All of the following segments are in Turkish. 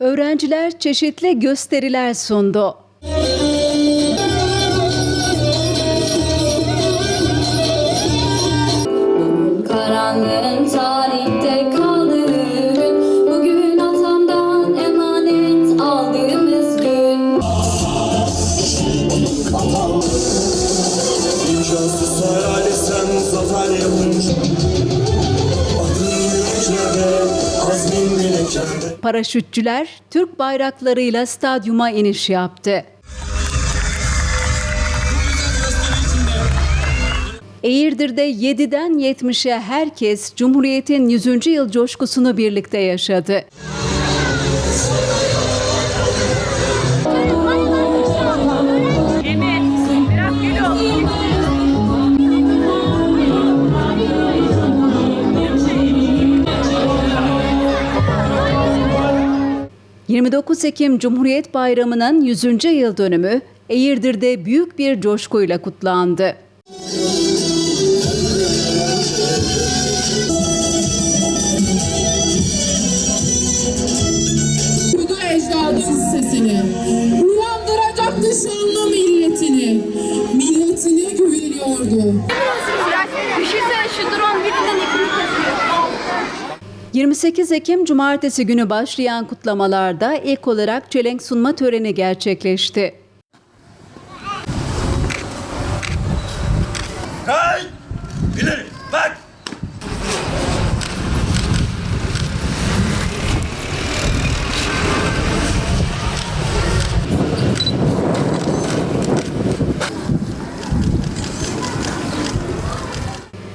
Öğrenciler çeşitli gösteriler sundu. Karanlığın tarihte kaldığı gün Bugün atamdan emanet aldığımız gün İmkansız herhalde sen zafer yapınca Adın yüreklerde, azmin bileklerde Paraşütçüler Türk bayraklarıyla stadyuma iniş yaptı. Eğirdir'de 7'den 70'e herkes Cumhuriyet'in 100. yıl coşkusunu birlikte yaşadı. 29 Ekim Cumhuriyet Bayramı'nın 100. yıl dönümü Eğirdir'de büyük bir coşkuyla kutlandı. Duydu ecdadımız sesini. Uyandıracaktı şanlı milletini. Milletine güveniyordu. 28 Ekim Cumartesi günü başlayan kutlamalarda ilk olarak çelenk sunma töreni gerçekleşti. Kay! İleri, bak!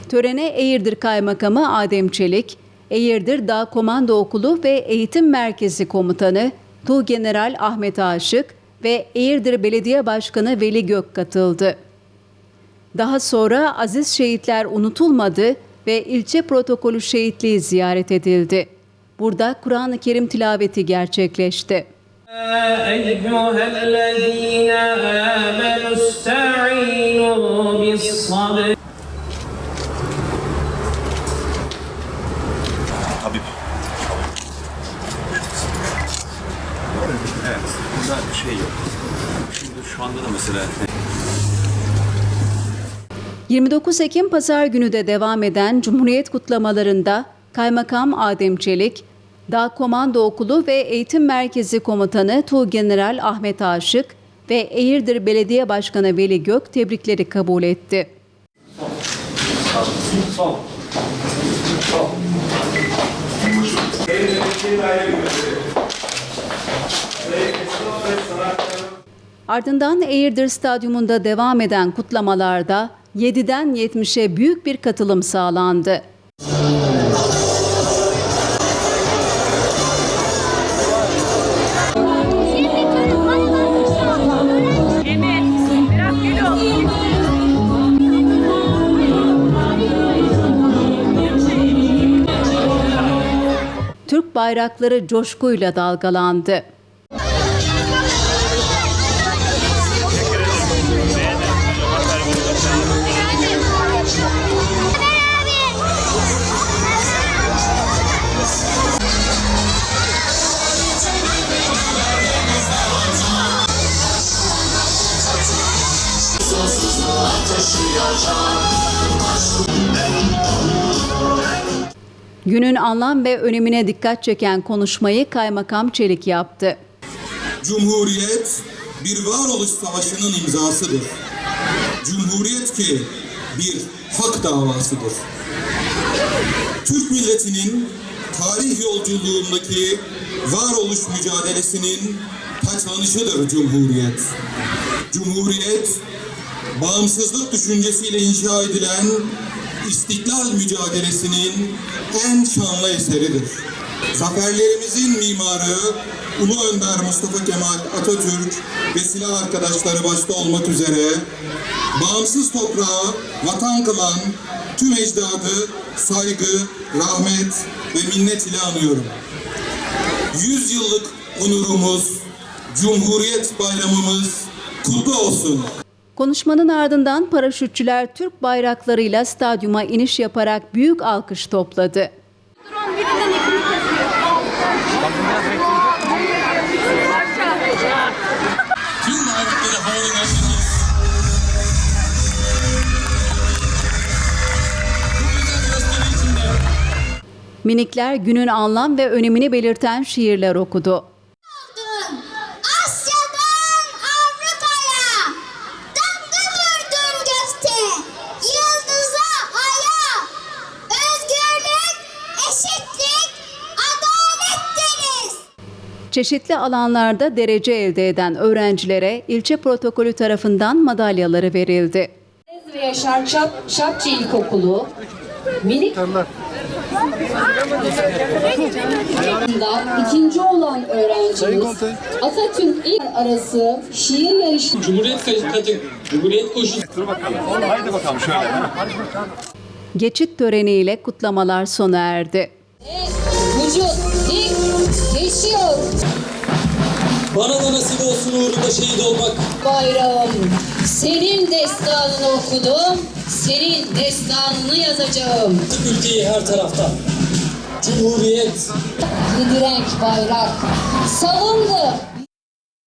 Törene Eğirdir Kaymakamı Adem Çelik, Eğirdir Dağ Komando Okulu ve Eğitim Merkezi Komutanı Tuğgeneral Ahmet Aşık ve Eğirdir Belediye Başkanı Veli Gök katıldı. Daha sonra aziz şehitler unutulmadı ve ilçe protokolü şehitliği ziyaret edildi. Burada Kur'an-ı Kerim tilaveti gerçekleşti. Şey yok. Şimdi şu anda da mesela 29 Ekim Pazar günü de devam eden Cumhuriyet kutlamalarında Kaymakam Adem Çelik, Dağ Komando Okulu ve Eğitim Merkezi Komutanı Tuğgeneral Ahmet Aşık ve Eğirdir Belediye Başkanı Veli Gök tebrikleri kabul etti. Ardından Eğirdir Stadyumunda devam eden kutlamalarda 7'den 70'e büyük bir katılım sağlandı. Türk bayrakları coşkuyla dalgalandı. Günün anlam ve önemine dikkat çeken konuşmayı Kaymakam Çelik yaptı. Cumhuriyet bir varoluş savaşının imzasıdır. Cumhuriyet ki bir hak davasıdır. Türk milletinin tarih yolculuğundaki varoluş mücadelesinin taçlanışıdır Cumhuriyet. Cumhuriyet, bağımsızlık düşüncesiyle inşa edilen istiklal mücadelesinin en şanlı eseridir. Zaferlerimizin mimarı Ulu Önder Mustafa Kemal Atatürk ve silah arkadaşları başta olmak üzere bağımsız toprağı vatan kılan tüm ecdadı saygı, rahmet ve minnet ile anıyorum. Yüz yıllık onurumuz, Cumhuriyet Bayramımız kutlu olsun. Konuşmanın ardından paraşütçüler Türk bayraklarıyla stadyuma iniş yaparak büyük alkış topladı. Minikler günün anlam ve önemini belirten şiirler okudu. Çeşitli alanlarda derece elde eden öğrencilere ilçe protokolü tarafından madalyaları verildi. ve Yaşar Çap, Şapçı İlkokulu minik ikinci olan öğrencimiz Atatürk İl arası şiir yarışması Cumhuriyet katı, Cumhuriyet koşusu. Haydi bakalım şöyle. Geçit töreniyle kutlamalar sona erdi. vücut geçiyor Bana da nasip olsun uğrunda şehit olmak. bayrağım. Senin destanını okudum, senin destanını yazacağım. Ülkeyi her taraftan. Cumhuriyet. Yedi renk bayrak salındı